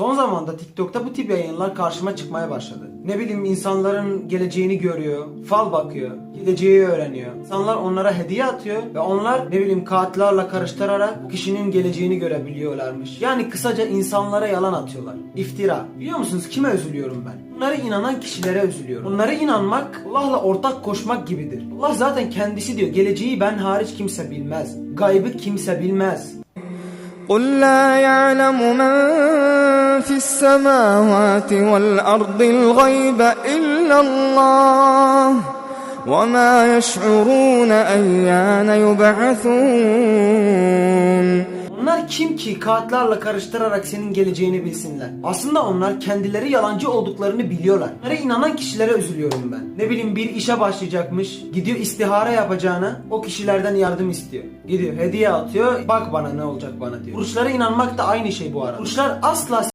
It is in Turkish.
Son zamanda TikTok'ta bu tip yayınlar karşıma çıkmaya başladı. Ne bileyim insanların geleceğini görüyor, fal bakıyor, gideceği öğreniyor. İnsanlar onlara hediye atıyor ve onlar ne bileyim kağıtlarla karıştırarak bu kişinin geleceğini görebiliyorlarmış. Yani kısaca insanlara yalan atıyorlar. İftira. Biliyor musunuz kime üzülüyorum ben? Bunlara inanan kişilere üzülüyorum. Onlara inanmak Allah'la ortak koşmak gibidir. Allah zaten kendisi diyor geleceği ben hariç kimse bilmez. Gaybı kimse bilmez. قل لا يعلم من في السماوات والأرض الغيب إلا الله وما يشعرون أيان يبعثون Onlar kim ki kağıtlarla karıştırarak senin geleceğini bilsinler. Aslında onlar kendileri yalancı olduklarını biliyorlar. Onlara inanan kişilere üzülüyorum ben. Ne bileyim bir işe başlayacakmış. Gidiyor istihara yapacağına o kişilerden yardım istiyor. Gidiyor hediye atıyor. Bak bana ne olacak bana diyor. Burçlara inanmak da aynı şey bu arada. Burçlar asla